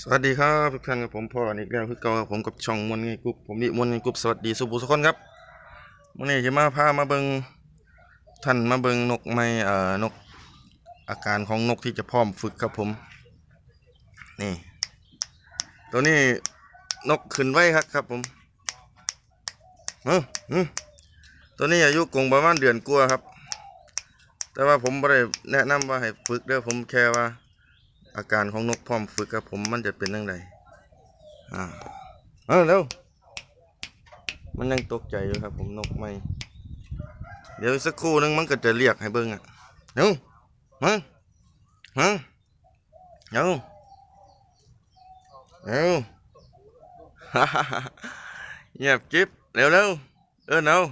สวัสดีครับทุกท่านกับผมพ่ออีกแล้วคือเก่าผมกับช่องมวลเงยกรุ๊ปผมนิมวลเงยกรุ๊ปสวัสดีสุภูสุคนครับมื่อนี้จะมาพามาเบิงท่านมาเบิงนกไม่เอ่อนกอาการของนกที่จะพร้อมฝึกครับผม นี่ ตัวนี้นกขึ้นไว้ครับครับผมเอออืมตัวนี้อายุกงประมาณเดือนกลัวครับ แต่ว่าผมไม่ได้แนะนำว่าให้ฝึกเด้อผมแค่ว่า อาการของนกพร้อมฝึกครับผมมันจะเป็นยังไงอ่าเออเร็วมันยังตกใจอยู่ครับ ผมนกไม่ เดี๋ยวสักครู่นึงมันก็จะเรียกให้เบิ้งอะเร็วมามาเร็วเร็วเงียบจิ๊บเร็วเร็วเออเร็ว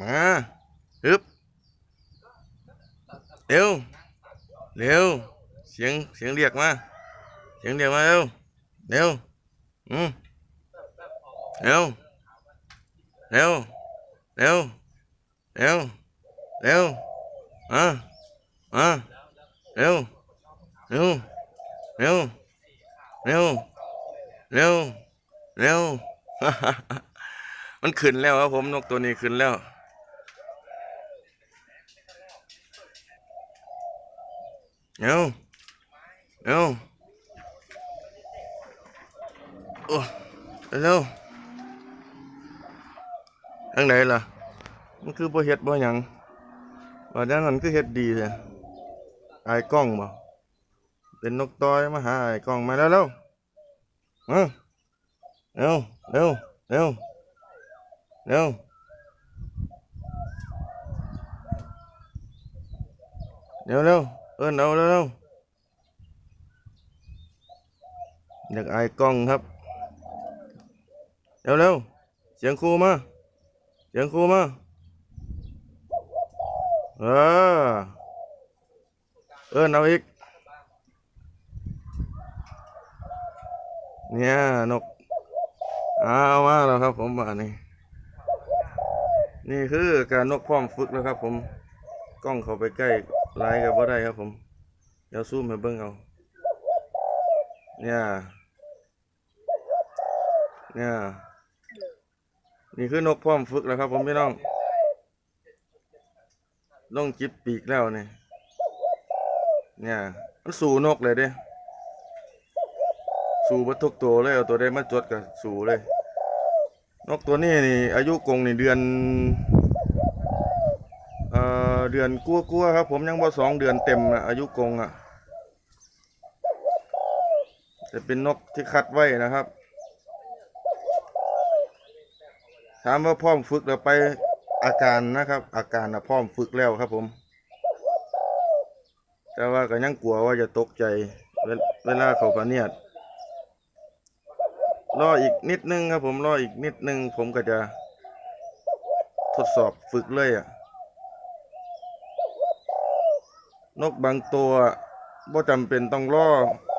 มาฮึบเร็วเร็ว สียงเสียงเรียกมาเสียงเรียกมาเร็วเร็วอืมเร็วเร็วเร็วเร็วเร็วอะอะเร็วเร็วเร็วเร็วเร็วเร็วมันขึ้นแล้วครับผมนกตัวนี้ขึ้นแล้วเร็ว เร็วโอ้เร็วทางไหนล่ะ มันคือบ่เฮ็ดบ่หยังว่าดังนั้นคือเฮ็ดดีแท้อายกล้องบ่เป็นนกต้อยมาหาอายกล้องมาแล้วเร็วมาเร็วเร็วเร็วเร็วเร็วเร็วเอิ้นเอาเร็วเร็ว อยากอายกล้องครับเร็วเร็วๆเสียงครูมาเสียงครูมาเออเอิ้นเอาอีกเนี่ยนกเอามาแล้วครับ ผมมานี่นี่คือการนกพร้อมฝึกแล้วครับ ผมกล้องเข้าไปใกล้ไลายกับว่าได้ครับ ผมเดี๋ยวซูมให้เบิ่งเอาเนี่ย เนี่ยนี่คือนกพร้อมฝึกแล้วครับ ผมพี่น้องลงจิบปีกแล้วเนี่ยเนี่ย มันสู่นกเลยเด้สู่บัทุกตัวเลยเอาตัวได้มาจดกับสู่เลย นกตัวนี้นี่ อายุกงนี่เดือนเอ่อเดือนกัวกัวครับ ผมยังบ่สองเดือนเต็มนะอายุกงอะจะเป็นนกที่คัดไว้นะครับ ถามว่าพร้อมฝึกแล้วไปอาการนะครับ อาการนะพร้อมฝึกแล้วครับผม แต่ว่าก็ยังกลัวว่าจะตกใจเวลาเขาประเนียดรออีกนิดนึงครับผมรออีกนิดนึงผมก็จะทดสอบฝึกเลยอะนกบางตัวบ่จำเป็นต้องรอ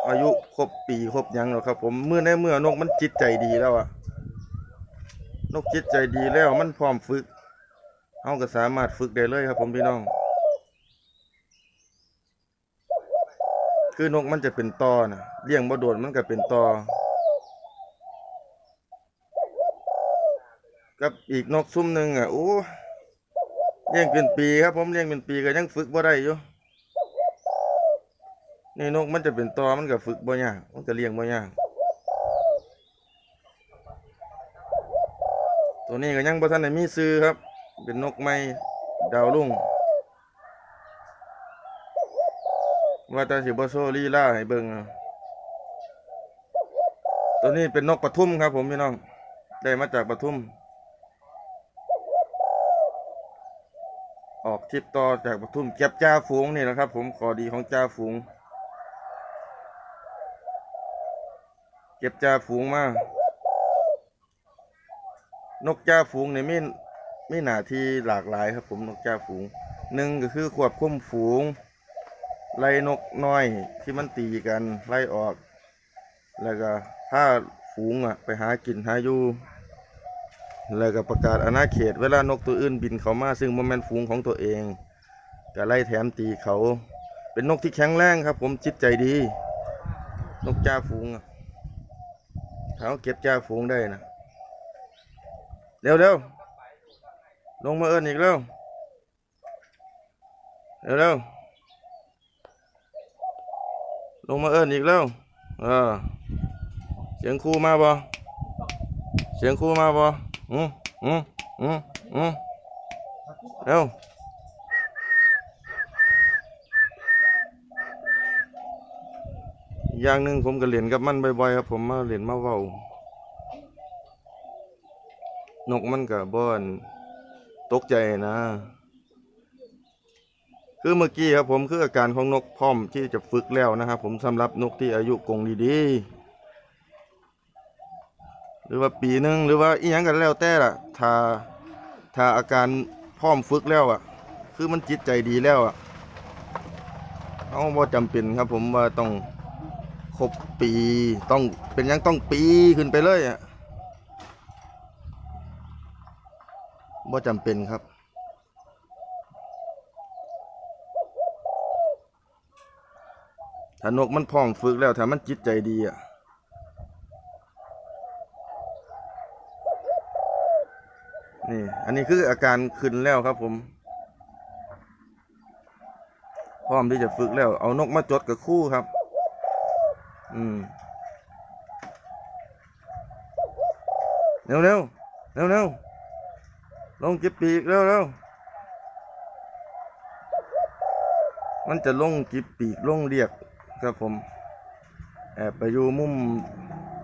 อายุครบปีครบยังหรอกครับ ผมเมื่อในเมื่อนกมันจิตใจดีแล้วอะ นกจิตใจดีแล้วมันพร้อมฝึกเอาก็สามารถฝึกได้เลยครับ ผมพี่น้อง คือนกมันจะเป็นตอนะเลี้ยงบ่โดนมันก็เป็นตอกับอีกนกซุ่มหนึ่งอะโอ้เลี้ยงเป็นปีครับ ผมเลี้ยงเป็นปีก็ยังฝึกบ่ได้อยู่นี่นกมันจะเป็นตอมันก็ฝึกบ่ยากมันก็เลี้ยงบ่ยาก ตัวนี้ก็ยังบ่ทันได้มีซื้อครับ เป็นนกไม้ดาวรุ่งว่าแต่สิบ่โซลีล่าให้เบิ่งตัวนี้เป็นนกปทุมครับ ผมพี่น้อง ได้มาจากปทุม ออกทริปต่อจากปทุมเก็บจ่าฝูงนี่แหละครับ ผมขอดีของจ่าฝูง เก็บจ่าฝูงมา นกจ่าฝูงเนี่ยมีมีหน้าที่หลากหลายครับผมนกจ่าฝูงหนึ่งก็คือควบคุมฝูง ไล่นกน้อยที่มันตีกันไล่ออก แล้วก็พาฝูงอะไปหากินหาอยู่แล้วก็ประกาศอาณาเขตเวลานกตัวอื่นบินเข้ามาซึ่งมันเป็นฝูงของตัวเองก็ไล่แถมตีเขา เป็นนกที่แข็งแรงครับ ผมจิตใจดี นกจ่าฝูงอะเขาเก็บจ่าฝูงได้นะ เร็วเร็วลงมาเอินอีกเร็วเร็วเร็วลงมาเอินอีกเร็วเออเสียงครูมาบ่เสียงครูมาบ่อืมอืมอืมอืมเร็วอย่างหนึ่งผมก็เล่นกับมันบ่อยๆครับผมมาเล่นมาเว้า นกมันก็บ่อนตกใจนะ คือเมื่อกี้ครับผมคืออาการของนกพร้อมที่จะฝึกแล้วนะครับ ผมสำหรับนกที่อายุกงดีๆ หรือว่าปีหนึ่งหรือว่าอีหยังกันแล้วแต่ล่ะถ้าถ้าอาการพร้อมฝึกแล้วอะ คือมันจิตใจดีแล้วอะเอาบ่าจำเป็นครับผมว่าต้องครบปีต้องเป็นยังต้องปีขึ้นไปเลยอะ บ่จำเป็นครับ ถ้านกมันพร้อมฝึกแล้วถ้ามันจิตใจดีอะนี่ อันนี้คืออาการขึ้นแล้วครับผมพร้อมที่จะฝึกแล้ว เอานกมาจดกับคู่ครับ อืมเร็วเร็วเร็วเร็ว ลงจิบปีกเร็วเร็วมันจะลงจิบปีกลงเรียกครับผม แอบไปอยู่มุม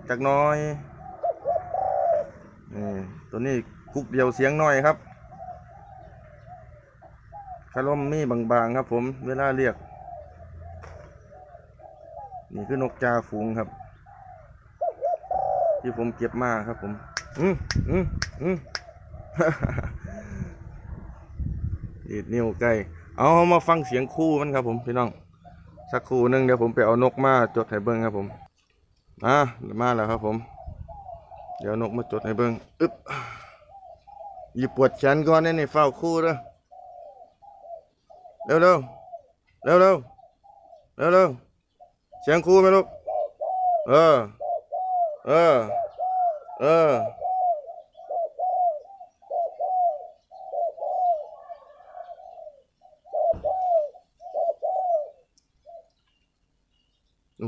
จักน้อยนี่ตัวนี้คุกเดียวเสียงน้อยครับคารมมีบางๆครับผมเวลาเรียก นี่คือนกจาฝูงครับ ที่ผมเก็บมาครับผม อืมอืมอืม ดีดนิ้วใกล้เอามาฟังเสียงคู่มันครับผมพี่น้อง สักคู่หนึงเดี๋ยวผมไปเอานกมาจดให้เบิ้งครับผมอะมาแล้วครับผม เดี๋ยวนกมาจดให้เบิ้งอึ๊บหยิบปวดแขนก่อนเนี่ยนี่เฝ้าคู่เด้อเร็วเร็วเร็วเร็วเร็วเร็วเสียงครูไหมลูกเออเออเออ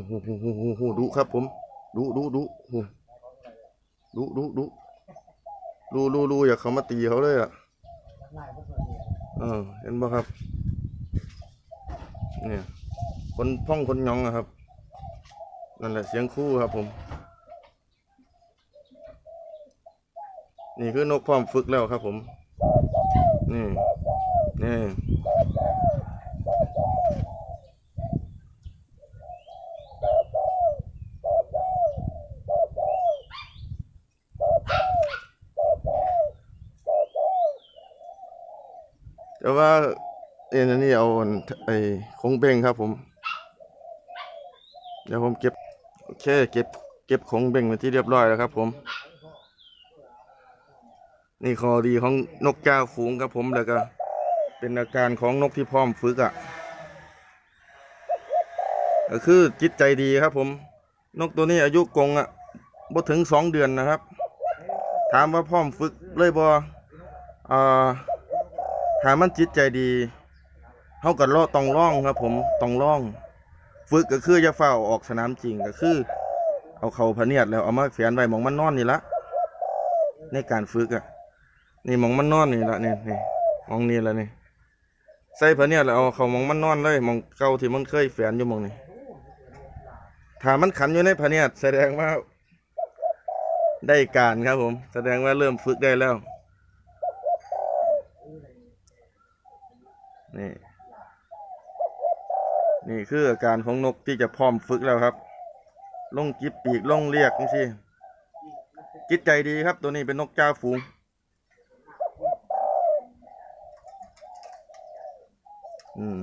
หโหโหโหโหดุครับ ผมดุดุดุโหดุดุดุดูดูดูอย่าเขามาตีเขาเลยอะเออเห็นป่ะครับ เนี่ย คนพ่องคนยองอะครับ นั่นแหละเสียงคู่ครับ ผม นี่คือนกพร้อมฝึกแล้วครับ ผม นี่ นี่ แต่ว่าเอ็นอันนี้เอาไอ้คงเบ่งครับผม เดี๋ยวผมเก็บโอเคเก็บเก็บของเบ่งไว้ที่เรียบร้อยแล้วครับ ผม นี่ข้อดีของนกก้าฝูงครับผมแล้วก็ เป็นอาการของนกที่พร้อมฝึกอะก็คือจิตใจดีครับ ผม นกตัวนี้อายุกงอะบ่ถึงสองเดือนนะครับ ถามว่าพร้อมฝึกเลยบ่อ่า ถามมันจิตใจดีเฮาก็รอตองร้องครับ ผมตองร้อง ฝึกก็คือจะเฝ้าออกสนามจริงก็คือ เอาเขาพเนียดแล้วเอามาแฝนไว้หมองมันนอนนี่ละในการฝึกอะ นี่หมองมันนอนนี่ละนี่นี่มองนี่ละนี่ใส่พเนียดแล้วเอาเขาหมองมันนอนเลยหมองเก่าที่มันเคยแฝนอยู่หมองนี่ถ้ามันขันอยู่ในพเนียดแสดงว่าได้การครับผม แสดงว่าเริ่มฝึกได้แล้ว นี่ นี่คืออาการของนกที่จะพร้อมฝึกแล้วครับล่องจิบปีกล่องเรียกนี่สิจิตใจดีครับ ตัวนี้เป็นนกจ้าฝูง อืม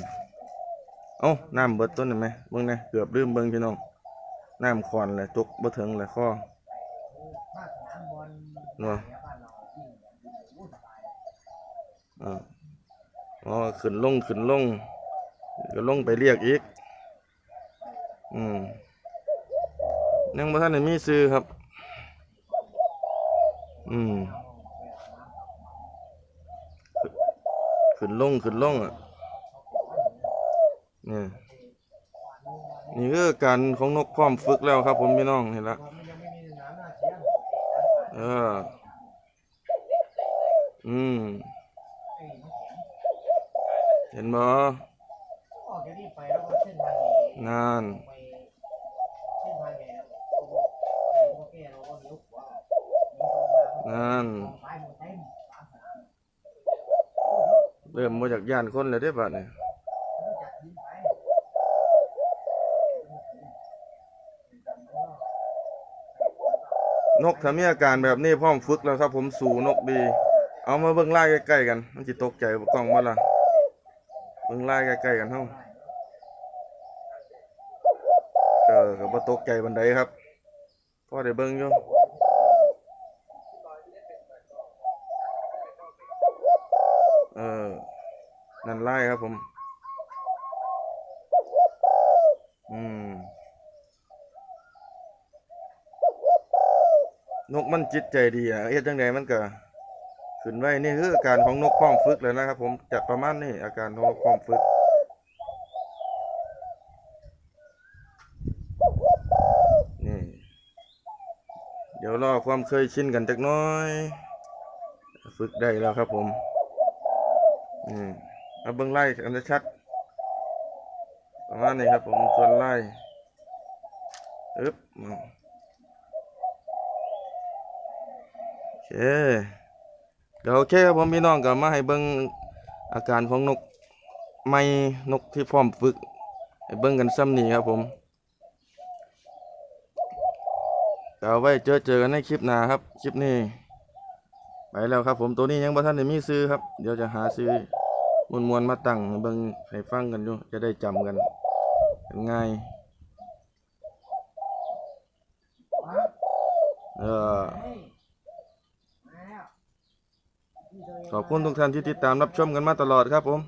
เอ้าน้ำเบิดต้นเห็นไหมเบิ่งนะเกือบลืมเบิ่งพี่น้องน้ำคอนเลยตกบ่ถึงเลยข้อนัวอ่า อ๋อขึ้นลงขึ้นลงก็ลงไปเรียกอีก อืมยังบ่ทันได้มีซื้อครับ อืมขึ้นลงขึ้นลงอะนี่นี่คือการของนกพร้อมฝึกแล้วครับ ผมพี่น้องเห็นละเออ อืม ห็นบ่นานนั่นเริ่มมาจากย่านคนแล้วเด้บัดนี่นกถ้ามีอาการแบบนี้พร้อมฝึกแล้วครับผมสู่นกดี เอามาเบิ่งไล่ใกล้ๆกัน มันสิตกใจกล้องบ่ล่ะ เบิ่งไล่ใกล้ๆกันเฮาเออก็บ่ตกใจบันไดครับพ่อได้เบิ่งอยู่เออ นั่นไล่ครับผม อืม นกมันจิตใจดีอะเฮ็ดจังไดมันก็ ขึ้นไว้นี่คืออาการของนกพ้อมฝึกเลยนะครับผมจะประมาณนี้อาการของนกพ้อมฝึกนี่เดี๋ยวรอความเคยชินกันจักน้อย ฝึกได้แล้วครับผมอืมเอาเบิ้องไล่กันชัดประมาณนี้ครับผมส่วนไล่อึ๊บอืมโอเค ดี๋ยวโอเคครับผมพี่น้องก็มาให้เบิ้งอาการของนกไม่นกที่พร้อมฝึกให้เบิ้งกันซ้ำนี่ครับผมเดี๋ยวเอาไว้เจอเจอกันในคลิปหน้าครับ คลิปนี้ ไปแล้วครับผมตัวนี้ยังบ่ทันได้มีซื้อครับ เดี๋ยวจะหาซื้อมวนมวนมาตั้งเบิ่งให้ฟังกันอยู่จะได้จำกันง่ายเออ ขอบคุณทุกท่านที่ติดตามรับชมกันมาตลอดครับผม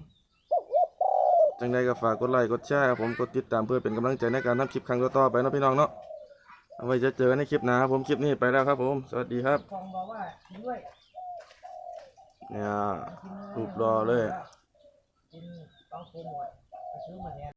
จังใดก็ฝากกดไลค์กดแชร์ครับผมกดติดตามเพื่อเป็นกำลังใจในการทำคลิปครั้งต่อๆไปเนาะพี่น้องเนาะเอาไว้จะเจอกันในคลิปหน้าครับผมคลิปนี้ไปแล้วครับผม สวัสดีครับฟองบอกว่ากินด้วยเนี่ยรูปรอเลยกินต้องโปรโมทไปซื้อมาเนี่ย